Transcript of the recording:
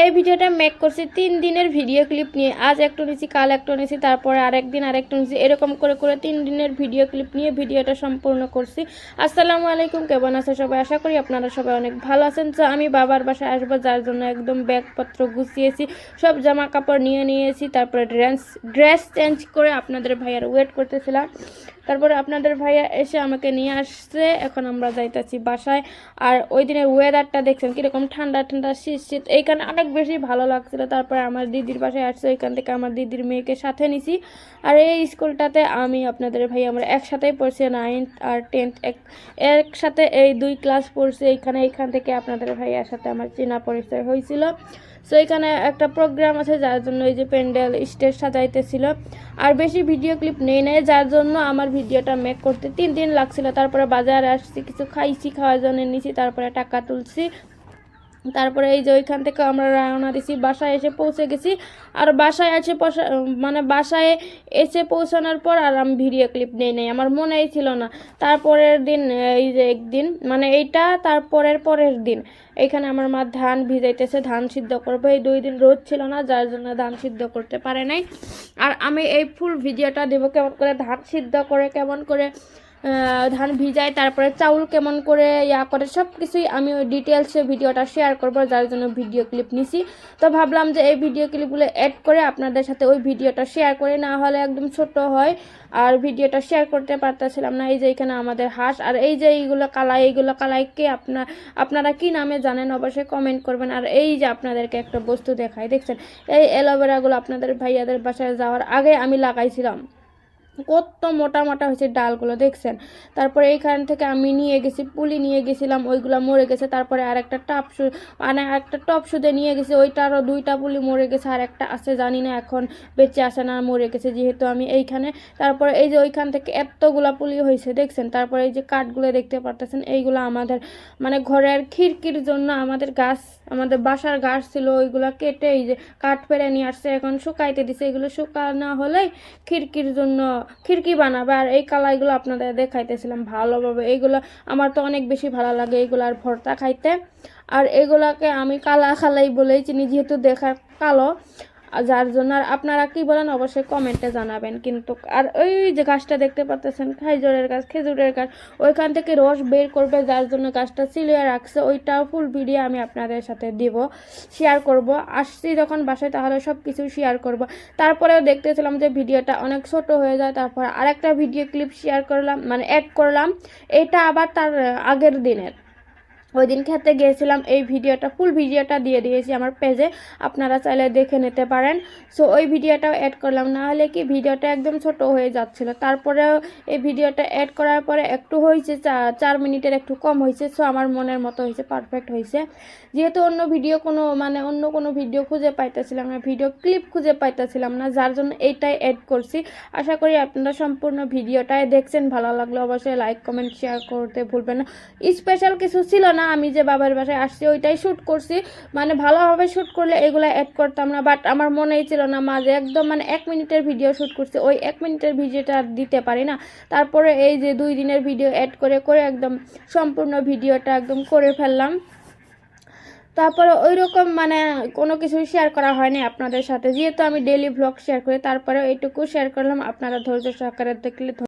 এই ভিডিওটা মেক করছি তিন দিনের ভিডিও ক্লিপ নিয়ে। আজ একটু নিয়েছি কাল একটু নিয়েছি তারপরে আরেক দিন আরেকটু নিয়েছি এরকম করে করে তিন দিনের ভিডিও ক্লিপ নিয়ে ভিডিওটা সম্পূর্ণ করছি। আসসালামু আলাইকুম, কেমন আছে সবাই? আশা করি আপনারা সবাই অনেক ভালো আছেন। তো আমি বাবার বাসায় আসব, যার জন্য একদম ব্যাগপত্র গুছিয়েছি, সব জামা কাপড় নিয়ে নিয়েছি, তারপরে ড্রেস ড্রেস চেঞ্জ করে আপনাদের ভাইয়ার ওয়েট করতেছিলাম। তারপরে আপনাদের ভাইয়া এসে আমাকে নিয়ে আসছে। এখন আমরা যাইতেছি বাসায়। আর ওই দিনের ওয়েদারটা দেখছেন, কীরকম ঠান্ডা ঠান্ডা, শীত শীত। এইখানে অনেক বেশি ভালো লাগছিল। তারপরে আমার দিদির বাসায় আসছে, ওইখান থেকে আমার দিদির মেয়েকে সাথে নিছি। আর এই স্কুলটাতে আমি আপনাদের ভাই আমরা একসাথেই পড়ছি নাইনথ আর টেন্থ এক, একসাথে এই দুই ক্লাস পড়ছি। এইখানে, এইখান থেকে আপনাদের ভাইয়ার সাথে আমার চেনা পরিচয় হয়েছিল। সো এখানে একটা প্রোগ্রাম আছে, যার জন্য এই যে প্যান্ডেল স্টেজ সাজাইতেছিল। আর বেশি ভিডিও ক্লিপ নেই, নাই। যার জন্য আমার ভিডিওটা মেক করতে তিন দিন লাগছিল। তারপরে বাজারে আসছি, কিছু খাইছি, খাওয়ার জন্য নিছি, তারপরে টাকা তুলছি। তারপরে এই যে ওইখান থেকে আমরা রওনা দিছি, বাসায় এসে পৌঁছে গেছি। আর বাসায় এসে মানে বাসায় এসে পৌঁছানোর পর আর আমি ভিডিও ক্লিপ নেই নাই, আমার মনেই ছিল না। তারপরের দিন, এই যে একদিন মানে এইটা তারপরের পরের দিন, এখানে আমার মা ধান ভিজাইতেছে, ধান সিদ্ধ করব। এই দুই দিন রোদ ছিল না, যার জন্য ধান সিদ্ধ করতে পারে নাই। আর আমি এই ফুল ভিডিওটা দেবো কেমন করে, ধান সিদ্ধ করে, কেমন করে ধান ভিজায় তারপরে চাউল কেমন করে ইয়া করে সব কিছুই আমি ডিটেলসে ভিডিওটা শেয়ার করব, যার জন্য ভিডিও ক্লিপ নিছি। তো ভাবলাম যে এই ভিডিও ক্লিপগুলো অ্যাড করে আপনাদের সাথে ওই ভিডিওটা শেয়ার করে, না হলে একদম ছোট হয়। আর ভিডিওটা শেয়ার করতে পারতেছিলাম না, এই যে এখানে আমাদের হাঁস। আর এই যে এইগুলো কালাই, এইগুলো কালাইকে আপনার আপনারা কি নামে জানেন অবশ্যই কমেন্ট করবেন। আর এই যে আপনাদেরকে একটা বস্তু দেখায় দেখছেন? এই অ্যালোভেরাগুলো আপনাদের ভাইয়াদের বাসায় যাওয়ার আগে আমি লাগাইছিলাম। কত মোটা মোটা হয়েছে ডালগুলো, দেখছেন? তারপরে এইখান থেকে আমি নিয়ে গেছি, পুলি নিয়ে গেছিলাম, ওইগুলো মরে গেছে। তারপরে আর একটা টাপ মানে একটা টপ সুদে নিয়ে গেছি ওইটারও দুইটা পুলি মরে গেছে, আর একটা আছে জানি না এখন বেঁচে আসে না মরে গেছে, যেহেতু আমি এইখানে। তারপরে এই যে ওইখান থেকে এতগুলা পুলি হয়েছে, দেখছেন? তারপরে এই যে কাঠগুলো দেখতে পারতেছেন, এইগুলো আমাদের মানে ঘরের খিড়কির জন্য আমাদের গাছ, আমাদের বাসার গাছ ছিল, ওইগুলো কেটে এই যে কাঠ পেরে নিয়ে আসছে, এখন শুকাইতে দিছে। এগুলো শুকানো হলেই খিড়কির জন্য খিড়কি বানাবে আর এই কালাইগুলো আপনাদের দেখাইতেছিলাম ভালোভাবে। এইগুলো আমার তো অনেক বেশি ভালো লাগে এইগুলো আর ভর্তা খাইতে। আর এগুলাকে আমি কালা খালাই বলেই চিনি, যেহেতু দেখা কালো। যার জন্য আর আপনারা কি বলেন, অবশ্যই কমেন্টে জানাবেন। কিন্তু আর ওই যে গাছটা দেখতে পাচ্ছেন খাইজরের গাছ, খেজুরের গাছ, ওইখান থেকে রস বের করবে, যার জন্য গাছটা চিলিয়ে রাখছে। ওইটাও ফুল ভিডিও আমি আপনাদের সাথে দিব শেয়ার করব। আসছি যখন বাসায়, তাহলে সব কিছু শেয়ার করব। তারপরেও দেখতেছিলাম যে ভিডিওটা অনেক ছোট হয়ে যায়, তারপর আরেকটা ভিডিও ক্লিপ শেয়ার করলাম মানে অ্যাড করলাম। এটা আবার তার আগের দিনের। ওই দিন খেতে গিয়েছিলাম, এই ভিডিওটা ফুল ভিডিওটা দিয়ে দিয়েছি আমার পেজে আপনারা চাইলে দেখে নিতে পারেন। সো ওই ভিডিওটাও অ্যাড করলাম না হলে কি ভিডিওটা একদম ছোট হয়ে যাচ্ছিল। তারপরেও এই ভিডিওটা অ্যাড করার পরে একটু হয়েছে চার মিনিটের একটু কম হয়েছে সো আমার মনের মতো হয়েছে পারফেক্ট হয়েছে। যেহেতু অন্য ভিডিও কোনো মানে অন্য কোনো ভিডিও খুঁজে পাইতেছিলাম না, ভিডিও ক্লিপ খুঁজে পাইতেছিলাম না, যার জন্য এইটাই অ্যাড করছি। আশা করি আপনারা সম্পূর্ণ ভিডিওটাই দেখছেন, ভালো লাগলে অবশ্যই লাইক কমেন্ট শেয়ার করতে ভুলবেন না। স্পেশাল কিছু ছিল না আমি যে বাবার বাসায় আসছি, ওইটাই শ্যুট করছি। মানে ভালোভাবে শ্যুট করলে এগুলো অ্যাড করতাম না বাট আমার মনেই ছিল না মাঝে একদম মানে এক মিনিটের ভিডিও শ্যুট করছি, ওই এক মিনিটের ভিডিওটা দিতে পারি না। তারপরে এই যে দুই দিনের ভিডিও অ্যাড করে করে একদম সম্পূর্ণ ভিডিওটা একদম করে ফেললাম। তারপরে ওই রকম মানে কোনো কিছুই শেয়ার করা হয়নি আপনাদের সাথে। যেহেতু আমি ডেলি ব্লগ শেয়ার করি তারপরে এইটুকু শেয়ার করলাম। আপনারা ধৈর্য সহকারে দেখলে